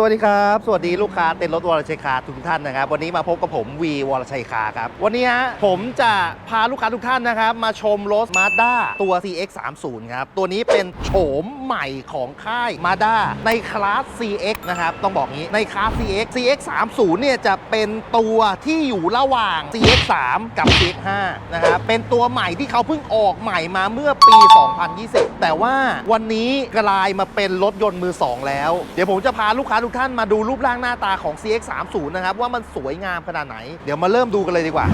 สวัสดีครับ สวัสดีลูกค้าเต็นท์รถวรชัยคาร์ทุกท่านนะครับ วันนี้มาพบกับผมวีวรชัยคาร์ครับ วันนี้ฮะผมจะพาลูกค้าทุกท่านนะครับ มาชมรถ Mazda ตัว CX30 ครับ ตัวนี้เป็นโฉมใหม่ของค่าย Mazda ในคลาส CX นะครับ ต้องบอกงี้ในคลาส CX CX30 เนี่ยจะเป็นตัวที่อยู่ระหว่าง CX3 กับ CX5 นะครับเป็นตัวใหม่ที่เขาเพิ่งออกใหม่มาเมื่อปี 2020 แต่ว่าวันนี้กลายมาเป็นรถยนต์มือ 2 แล้ว เดี๋ยวผมจะพาลูกค้าทุกท่านมาดูรูปร่างหน้าตาของ CX30 นะครับว่ามันสวยงามขนาดไหน เดี๋ยวมาเริ่มดูกันเลยดีกว่า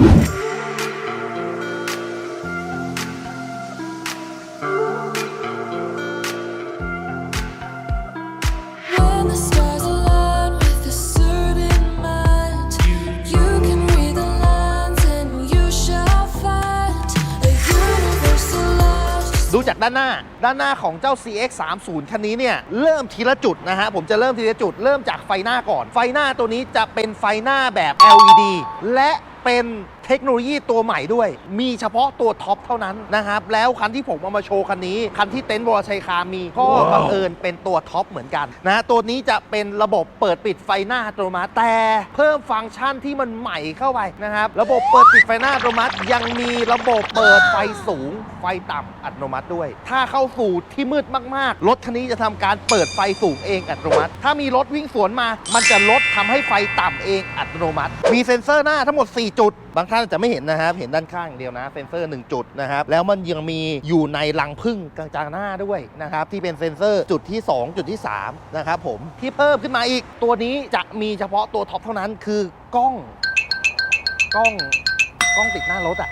ด้านหน้า ด้านหน้าของเจ้า CX30 คันนี้เนี่ยเริ่มทีละจุดนะฮะ ผมจะเริ่มทีละจุด เริ่มจากไฟหน้าก่อน ไฟหน้าตัวนี้จะเป็นไฟหน้าแบบ LED และเป็นเทคโนโลยีตัวใหม่ด้วย มีเฉพาะตัวท็อปเท่านั้นนะครับ แล้วคันที่ผมเอามาโชว์คันนี้ คันที่เต็นท์บรชัยคามีก็บังเอิญเป็นตัวท็อปเหมือนกันนะตัวนี้จะเป็นระบบเปิดปิดไฟหน้าอัตโนมัติแต่เพิ่มฟังก์ชันที่มันใหม่เข้าไปนะครับ ระบบเปิดปิดไฟหน้าอัตโนมัติ ยังมีระบบเปิดไฟสูง ไฟต่ำอัตโนมัติด้วย ถ้าเข้าสู่ที่มืดมากๆ รถคันนี้จะทำการเปิดไฟสูงเองอัตโนมัติ ถ้ามีรถวิ่งสวนมา มันจะลดทำให้ไฟต่ำเองอัตโนมัติ มีเซ็นเซอร์หน้าทั้งหมด 4 จุด บางท่านจะไม่เห็นนะครับ เห็นด้านข้างอย่างเดียวนะเซ็นเซอร์ 1 จุดนะครับ แล้วมันยังมีอยู่ในรังพึ่งกลางๆหน้าด้วยนะครับ ที่เป็นเซ็นเซอร์จุดที่ 2 จุดที่ 3 นะครับผมที่เพิ่มขึ้นมาอีกตัวนี้จะมีเฉพาะตัวท็อปเท่านั้นคือกล้อง กล้องกล้องติดหน้ารถอะ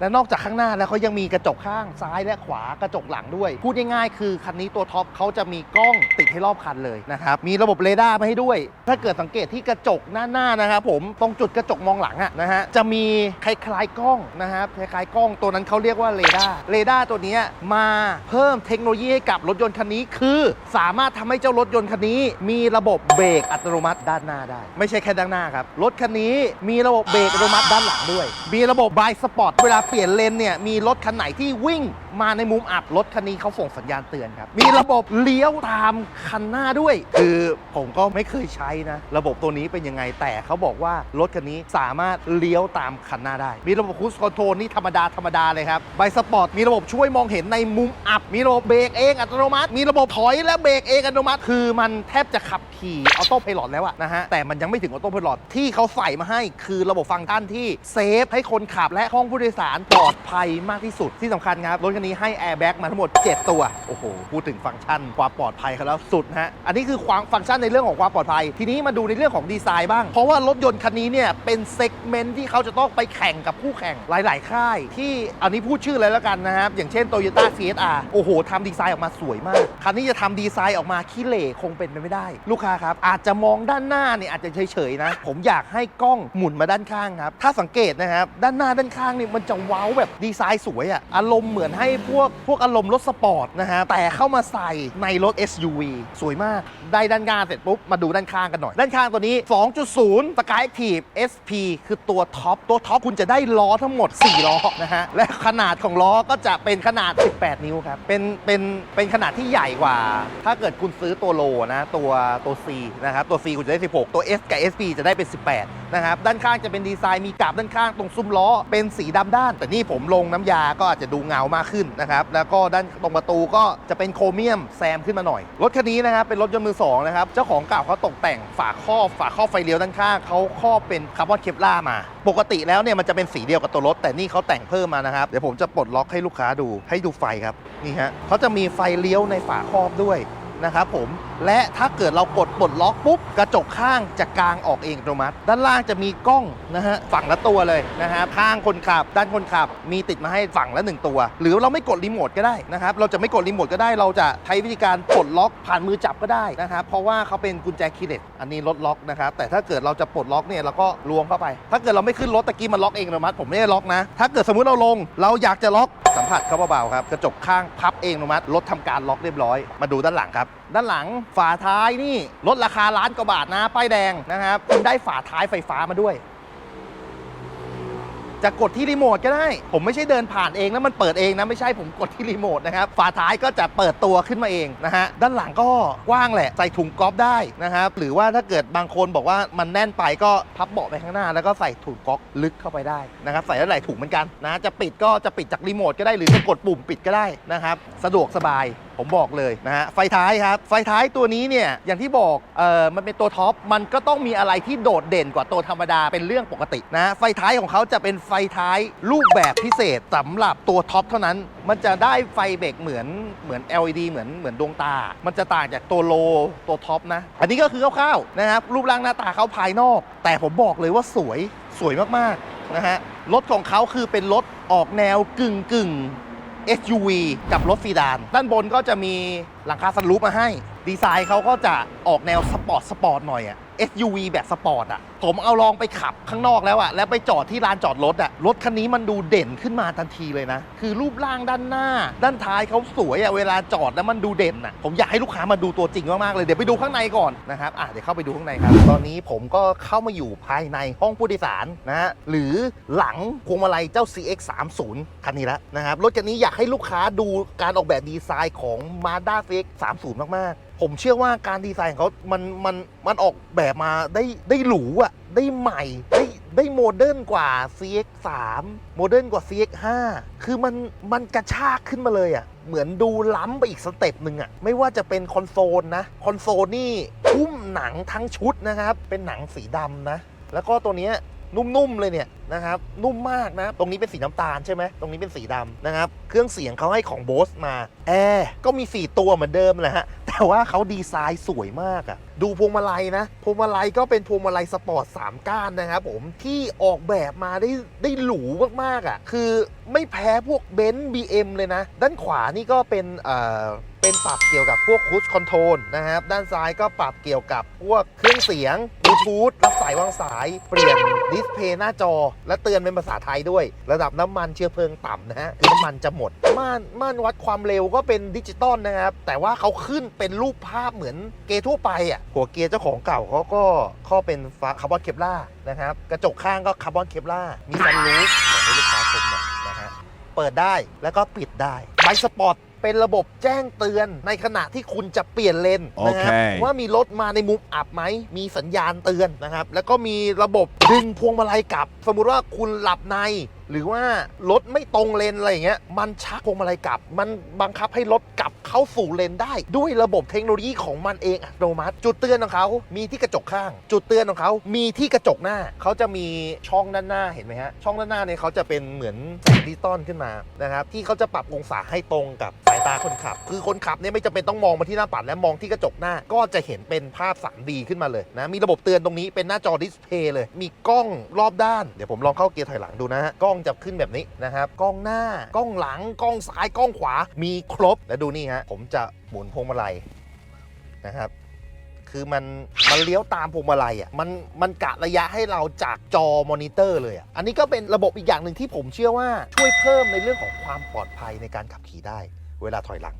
และนอกจากข้างหน้าแล้วเขายังมีกระจกข้างซ้ายและขวากระจกหลังด้วย พูดง่ายๆคือคันนี้ตัวท็อปเขาจะมีกล้องติดให้รอบคันเลยนะครับ มีระบบเรดาร์มาให้ด้วย ถ้าเกิดสังเกตที่กระจกหน้าๆนะครับผมตรงจุดกระจกมองหลังอะนะฮะจะมีคล้ายๆกล้องนะครับคล้ายๆกล้องตัวนั้นเขาเรียกว่าเรดาร์เรดาร์ตัวนี้มาเพิ่มเทคโนโลยีให้กับรถยนต์คันนี้ คือสามารถทำให้เจ้ารถยนต์คันนี้ มีระบบเบรกอัตโนมัติด้านหน้าได้ ไม่ใช่แค่ด้านหน้าครับรถคันนี้มีระบบเบรกอัตโนมัติด้านหลังด้วย มีระบบบายสปอร์ตเวลาเปลี่ยนเลนเนี่ยมีรถคันไหนที่วิ่งมาในมุมอับรถคันนี้เขาส่งสัญญาณเตือนครับ มีระบบเลี้ยวตามคันหน้าด้วย คือผมก็ไม่เคยใช้นะ ระบบตัวนี้เป็นยังไงแต่เขาบอกว่ารถคันนี้สามารถเลี้ยวตามคันหน้าได้ มีระบบคูสคอนโทรลนี่ธรรมดาธรรมดาเลยครับไบสปอร์ตมีระบบช่วยมองเห็นในมุมอับ มีระบบเบรกเองอัตโนมัติ มีระบบถอยและเบรกเองอัตโนมัติ คือมันแทบจะขับขี่ออโต้พายโแล้วอะนะฮะแต่มันยังไม่ถึงออโต้พายโที่เขาใส่มาให้คือระบบฟังก์ชันที่เซฟให้คนขับและห้องผู้โดยสารปลอดภัยมากที่สุดที่สำคัญครับรถคันนี้ให้แอร์แบ็กมาทั้งหมด 7 ตัว โอ้โห พูดถึงฟังก์ชันความปลอดภัยเขาแล้วสุดฮะ อันนี้คือความฟังก์ชันในเรื่องของความปลอดภัย ทีนี้มาดูในเรื่องของดีไซน์บ้าง เพราะว่ารถยนต์คันนี้เนี่ยเป็นเซกเมนต์ที่เขาจะต้องไปแข่งกับคู่แข่งหลาย ๆ ค่าย ที่อันนี้พูดชื่อเลยแล้วกันนะครับ อย่างเช่น Toyota CSR โอ้โหทำดีไซน์ออกมาสวยมาก คันนี้จะทำดีไซน์ออกมาขี้เหร่คงเป็นไปไม่ได้ ลูกค้าครับ อาจจะมองด้านหน้าเนี่ยอาจจะเฉย ๆ นะ ผมอยากให้กล้องหมุนมาด้านข้างครับ ถ้าสังเกตนะครับ ด้านหน้าด้านข้างเนี่ยมันจะเว้าแบบดีไซน์สวยอะอารมณ์เหมือนให้พวกพวกอารมณ์รถสปอร์ตนะฮะ แต่เข้ามาใส่ในรถ SUV สวยมาก ได้ด้านข้างเสร็จปุ๊บ มาดูด้านข้างกันหน่อย ด้านข้างตัวนี้ 2.0 Sky Active SP คือตัวท็อป ตัวท็อปคุณจะได้ล้อทั้งหมด 4 ล้อนะฮะ และขนาดของล้อก็จะเป็นขนาด 18 นิ้วครับ เป็น เป็น เป็นขนาดที่ใหญ่กว่า ถ้าเกิดคุณซื้อตัวโลนะ ตัว ตัว C นะครับ ตัว C คุณจะได้ 16 ตัว S กับ SP จะได้เป็น 18 นะครับ ด้านข้างจะเป็นดีไซน์ มีกาบด้านข้างตรงซุ้มล้อ เป็นสีดำด้าน แต่นี่ผมลงน้ำยาก็อาจจะดูเงามากขึ้นนะครับ แล้วก็ด้านตรงประตูก็จะเป็นโครเมียมแซมขึ้นมาหน่อย รถคันนี้นะครับเป็นรถยนต์มือสองนะครับ เจ้าของเก่าเขาตกแต่งฝาครอบฝาครอบไฟเลี้ยวด้านข้างเขาครอบเป็นคาร์บอนเคปลาร์มา ปกติแล้วเนี่ยมันจะเป็นสีเดียวกับตัวรถ แต่นี่เขาแต่งเพิ่มมานะครับ เดี๋ยวผมจะปลดล็อกให้ลูกค้าดูให้ดูไฟครับ นี่ฮะเขาจะมีไฟเลี้ยวในฝาครอบด้วย นะครับผมและถ้าเกิดเรากดปลดล็อกปุ๊บกระจกข้างจะกางออกเองอัตโนมัติ ด้านล่างจะมีกล้องนะฮะฝั่งละตัวเลยนะฮะข้างคนขับ ด้านคนขับ มีติดมาให้ฝั่งละหนึ่งตัว หรือเราไม่กดรีโมทก็ได้นะครับเราจะไม่กดรีโมทก็ได้เราจะใช้วิธีการปลดล็อกผ่านมือจับก็ได้นะครับเพราะว่าเขาเป็นกุญแจคีย์เลสอันนี้ลดล็อกนะครับแต่ถ้าเกิดเราจะปลดล็อกเนี่ยเราก็ล้วงเข้าไป ถ้าเกิดเราไม่ขึ้นรถตะกี้มันล็อกเองอัตโนมัติผมไม่ได้ล็อกนะถ้าเกิดสมมุติเราลง เราอยากจะล็อก สัมผัสเขาเบาๆครับ กระจกข้างพับเองอนุมัติรถทำการล็อกเรียบร้อย มาดูด้านหลังครับ ด้านหลังฝาท้ายนี่ลดราคาล้านกว่าบาทนะ ป้ายแดงนะครับคุณได้ฝาท้ายไฟฟ้ามาด้วย จะกดที่รีโมทก็ได้ ผมไม่ใช่เดินผ่านเองแล้วมันเปิดเองนะไม่ใช่ผมกดที่รีโมทนะครับฝาท้ายก็จะเปิดตัวขึ้นมาเองนะฮะด้านหลังก็กว้างแหละใส่ถุงก๊อฟได้นะครับหรือว่าถ้าเกิดบางคนบอกว่ามันแน่นไปก็พับเบาะไปข้างหน้า แล้วก็ใส่ถุงก๊อกลึกเข้าไปได้นะครับใส่ได้หลายถุงเหมือนกันนะจะปิดก็จะปิดจากรีโมทก็ได้หรือจะกดปุ่มปิดก็ได้นะครับสะดวกสบาย ผมบอกเลยนะฮะไฟท้ายครับ ไฟท้ายตัวนี้เนี่ยอย่างที่บอกเออมันเป็นตัวท็อปมันก็ต้องมีอะไรที่โดดเด่นกว่าตัวธรรมดาเป็นเรื่องปกตินะ ไฟท้ายของเขาจะเป็นไฟท้ายรูปแบบพิเศษสำหรับตัวท็อปเท่านั้น มันจะได้ไฟเบรกเหมือนเหมือน LED เหมือนเหมือนดวงตา มันจะต่างจากตัวโลตัวท็อปนะ อันนี้ก็คือคร่าวๆนะครับรูปร่างหน้าตาเขาภายนอก แต่ผมบอกเลยว่าสวยสวยมากๆนะฮะรถของเขาคือเป็นรถออกแนวกึ่งกึ่ง SUV กับรถซีดาน ด้านบนก็จะมีหลังคาสันรูปมาให้ ดีไซน์เขาก็จะออกแนวสปอร์ตสปอร์ตหน่อยอะ SUV แบบสปอร์ตอะ ผมเอาลองไปขับข้างนอกแล้วอะ แล้วไปจอดที่ลานจอดรถอะ รถคันนี้มันดูเด่นขึ้นมาทันทีเลยนะ คือรูปร่างด้านหน้า ด้านท้ายเขาสวยอะ เวลาจอดแล้วมันดูเด่นอะ ผมอยากให้ลูกค้ามาดูตัวจริงมากๆเลย เดี๋ยวไปดูข้างในก่อนนะครับอะเดี๋ยวเข้าไปดูข้างในครับ ตอนนี้ผมก็เข้ามาอยู่ภายในห้องผู้โดยสารนะฮะ หรือหลังพวงมาลัยเจ้า CX30 คันนี้แล้วนะครับ รถคันนี้อยากให้ลูกค้าดูการออกแบบดีไซน์ของ Mazda CX30 มากๆ ผมเชื่อว่าการดีไซน์ของเขามันมันมันออกแบบมาได้ได้หรูอะได้ใหม่ได้ได้โมเดิร์นกว่า CX3 โมเดิร์นกว่า CX5 คือมันมันกระชากขึ้นมาเลยอะเหมือนดูล้ำไปอีกสเต็ปหนึ่งอะไม่ว่าจะเป็นคอนโซลนะ คอนโซลนี่หุ้มหนังทั้งชุดนะครับ เป็นหนังสีดำนะ แล้วก็ตัวนี้ นุ่มๆเลยเนี่ยนะครับนุ่มมากนะ ตรงนี้เป็นสีน้ำตาลใช่ไหมตรงนี้เป็นสีดำนะครับ เครื่องเสียงเขาให้ของโบสมาแอร์ก็มี 4 ตัวเหมือนเดิมแหละฮะแต่ว่าเขาดีไซน์สวยมากอะดูพวงมาลัยนะ พวงมาลัยก็เป็นพวงมาลัยสปอร์ต3ก้านนะครับผมที่ออกแบบมาได้ได้หรูมากๆอะคือไม่แพ้พวกเบนซ์บีเเลยนะ ด้านขวานี่ก็เป็นเอ่อเป็นปรับเกี่ยวกับพวกคูชคอนโทรลนะครับด้านซ้ายก็ปรับเกี่ยวกับพวกเครื่องเสียง ทูธรับสายวางสาย เปลี่ยนดิสเพย์หน้าจอ และเตือนเป็นภาษาไทยด้วย ระดับน้ำมันเชื้อเพลิงต่ำนะฮะคือน้ำมันจะหมด ม่านม่านวัดความเร็วก็เป็นดิจิตอลนะครับ แต่ว่าเขาขึ้นเป็นรูปภาพเหมือนเกียร์ทั่วไปอะหัวเกียร์เจ้าของเก่าเขาก็ข้อเป็นคาร์บอนเคปล่านะครับกระจกข้างก็คาร์บอนเคปล่ามีซันรูฟให้ลูกค้าชมหน่อยนะฮะเปิดได้แล้วก็ปิดได้ไบสปอร์ต เป็นระบบแจ้งเตือนในขณะที่คุณจะเปลี่ยนเลนนะครับ โอเค ว่ามีรถมาในมุมอับไหม มีสัญญาณเตือนนะครับ แล้วก็มีระบบดึงพวงมาลัยกลับ สมมุติว่าคุณหลับใน หรือว่ารถไม่ตรงเลนอะไรอย่างเงี้ยมันชักพวงมาลัยกลับ มันบังคับให้รถกลับเข้าสู่เลนได้ ด้วยระบบเทคโนโลยีของมันเองอัตโนมัติ จุดเตือนของเขา มีที่กระจกข้าง จุดเตือนของเขามีที่กระจกหน้า เขาจะมีช่องด้านหน้าเห็นไหมฮะช่องด้านหน้าเนี่ยเขาจะเป็นเหมือนแสงดิจิตอลขึ้นมานะครับที่เขาจะปรับองศาให้ตรงกับสายตาคนขับ คือคนขับเนี่ยไม่จำเป็นต้องมองมาที่หน้าปัดและมองที่กระจกหน้าก็จะเห็นเป็นภาพ 3D ขึ้นมาเลยนะมีระบบเตือนตรงนี้เป็นหน้าจอดิสเพย์เลย มีกล้องรอบด้านเดี๋ยวผมลองเข้าเกียร์ถอยหลังดูนะฮะกล้องจะขึ้นแบบนี้นะครับ กล้องหน้ากล้องหลังกล้องซ้ายกล้องขวามีครบแล้วดูนี่ฮะผมจะหมุนพวงมาลัยนะครับ คือมันมันเลี้ยวตามพวงมาลัยอะมันมันกะระยะให้เราจากจอมอนิเตอร์เลยอะอันนี้ก็เป็นระบบอีกอย่างหนึ่งที่ผมเชื่อว่าช่วยเพิ่มในเรื่องของความปลอดภัยในการขับขี่ได้ เวลาถอยหลัง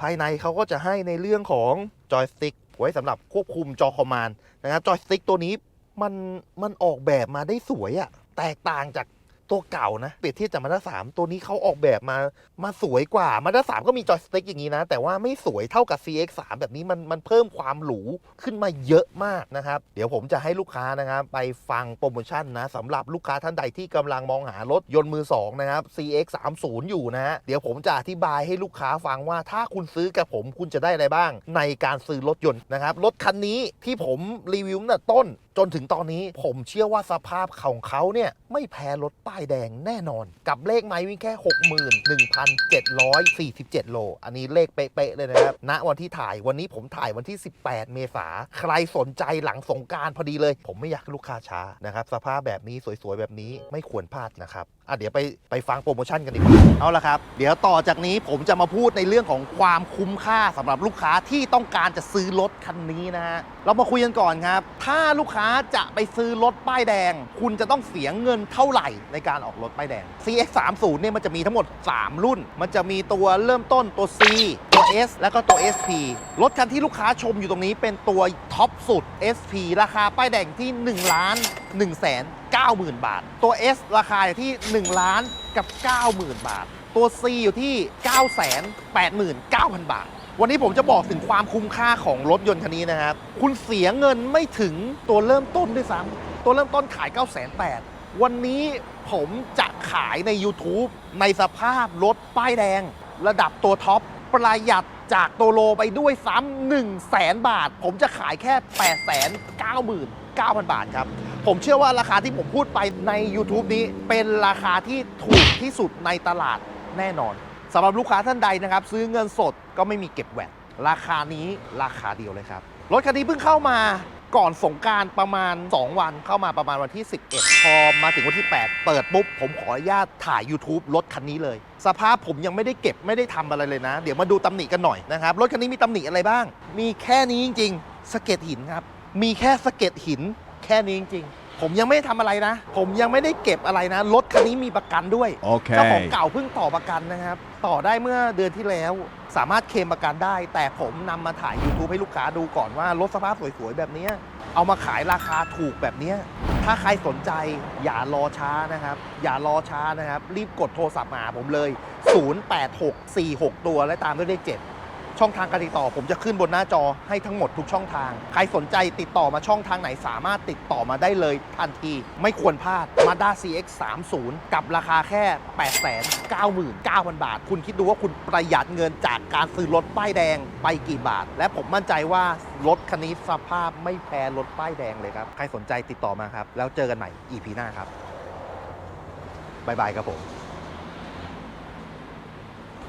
ภายในเขาก็จะให้ในเรื่องของจอยสติ๊กไว้สำหรับควบคุมจอคอมมานด์นะครับจอยสติ๊กตัวนี้มันมันออกแบบมาได้สวยอะแตกต่างจาก ตัวเก่านะ เปรียบเทียบจากมาด้าสามตัวนี้เขาออกแบบมามาสวยกว่ามาด้าสามก็มีจอยสติ๊กอย่างนี้นะ แต่ว่าไม่สวยเท่ากับ CX3 แบบนี้มันมันเพิ่มความหรูขึ้นมาเยอะมากนะครับ เดี๋ยวผมจะให้ลูกค้านะครับไปฟังโปรโมชั่นนะสำหรับลูกค้าท่านใดที่กำลังมองหารถยนต์มือสองนะครับ CX30 อยู่นะฮะเดี๋ยวผมจะอธิบายให้ลูกค้าฟังว่าถ้าคุณซื้อกับผมคุณจะได้อะไรบ้าง ในการซื้อรถยนต์นะครับรถคันนี้ที่ผมรีวิวตั้งแต่ต้น จนถึงตอนนี้ผมเชื่อว่าสภาพของเขาเนี่ยไม่แพ้รถป้ายแดงแน่นอน กับเลขไม้วิ่งแค่ 61,747 โล อันนี้เลขเป๊ะๆเลยนะครับณวันที่ถ่ายวันนี้ผมถ่ายวันที่ 18 เมษาใครสนใจหลังสงการพอดีเลย ผมไม่อยากให้ลูกค้าช้านะครับ สภาพแบบนี้สวยๆ แบบนี้ไม่ควรพลาดนะครับ อะเดี๋ยวไปไปฟังโปรโมชั่นกันดีกว่าเอาละครับ เดี๋ยวต่อจากนี้ผมจะมาพูดในเรื่องของความคุ้มค่าสำหรับลูกค้าที่ต้องการจะซื้อรถคันนี้นะฮะเรามาคุยกันก่อนครับ ถ้าลูกค้าจะไปซื้อรถป้ายแดง คุณจะต้องเสียเงินเท่าไหร่ในการออกรถป้ายแดง CX30 เนี่ยมันจะมีทั้งหมด 3 รุ่น มันจะมีตัวเริ่มต้นตัว C S แล้วก็ตัว SP รถคันที่ลูกค้าชมอยู่ตรงนี้เป็นตัวท็อปสุด SP ราคาป้ายแดงที่1ล้าน1แสน90,000 บาท ตัว S ราคาอยู่ที่ 1 ล้านกับ 90,000 บาท ตัว C อยู่ที่ 989,000 บาท วันนี้ผมจะบอกถึงความคุ้มค่าของรถยนต์คันนี้นะครับ คุณเสียเงินไม่ถึงตัวเริ่มต้นด้วยซ้ำตัวเริ่มต้นขาย 9,800วันนี้ผมจะขายใน YouTube ในสภาพรถป้ายแดง ระดับตัวท็อป ประหยัดจากโตโลไปด้วยซ้ำ1 0 0 0 0แสนบาท ผมจะขายแค่ 8 9 9 0 0 0 บาทครับ ผมเชื่อว่าราคาที่ผมพูดไปใน YouTube นี้เป็นราคาที่ถูกที่สุดในตลาดแน่นอนสำหรับลูกค้าท่านใดนะครับ ซื้อเงินสดก็ไม่มีเก็บแหวนราคานี้ราคาเดียวเลยครับ รถคันนี้เพิ่งเข้ามา ก่อนสงการประมาณ 2 วันเข้ามาประมาณวันที่ 11 พอมาถึงวันที่ 8 เปิดปุ๊บ ผมขออนุญาตถ่าย YouTube รถคันนี้เลย สภาพผมยังไม่ได้เก็บไม่ได้ทำอะไรเลยนะ เดี๋ยวมาดูตำหนิกันหน่อยนะครับ รถคันนี้มีตำหนิอะไรบ้าง มีแค่นี้จริง ๆสะเก็ดหินครับ มีแค่สะเก็ดหิน แค่นี้จริงๆ ผมยังไม่ได้ทำอะไรนะ ผมยังไม่ได้เก็บอะไรนะ รถคันนี้มีประกันด้วยเจ้าของ Okay. เก่าเพิ่งต่อประกันนะครับ ต่อได้เมื่อเดือนที่แล้ว สามารถเคลมประกันได้ แต่ผมนำมาถ่าย YouTube ให้ลูกค้าดูก่อนว่ารถสภาพสวยๆ แบบเนี้ยเอามาขายราคาถูกแบบเนี้ยถ้าใครสนใจอย่ารอช้านะครับ อย่ารอช้านะครับ รีบกดโทรศัพท์มาหาผมเลย 0864ตัวและตามด้วยเลข7 ช่องทางการติดต่อ ผมจะขึ้นบนหน้าจอให้ทั้งหมดทุกช่องทาง ใครสนใจติดต่อมาช่องทางไหนสามารถติดต่อมาได้เลยทันที ไม่ควรพลาด Mazda CX 30กับราคาแค่ 899,000 บาท คุณคิดดูว่าคุณประหยัดเงินจากการซื้อรถป้ายแดงไปกี่บาท และผมมั่นใจว่ารถคันนี้สภาพไม่แพ้รถป้ายแดงเลยครับ ใครสนใจติดต่อมาครับ แล้วเจอกันใหม่ EP หน้าครับบายบายครับผม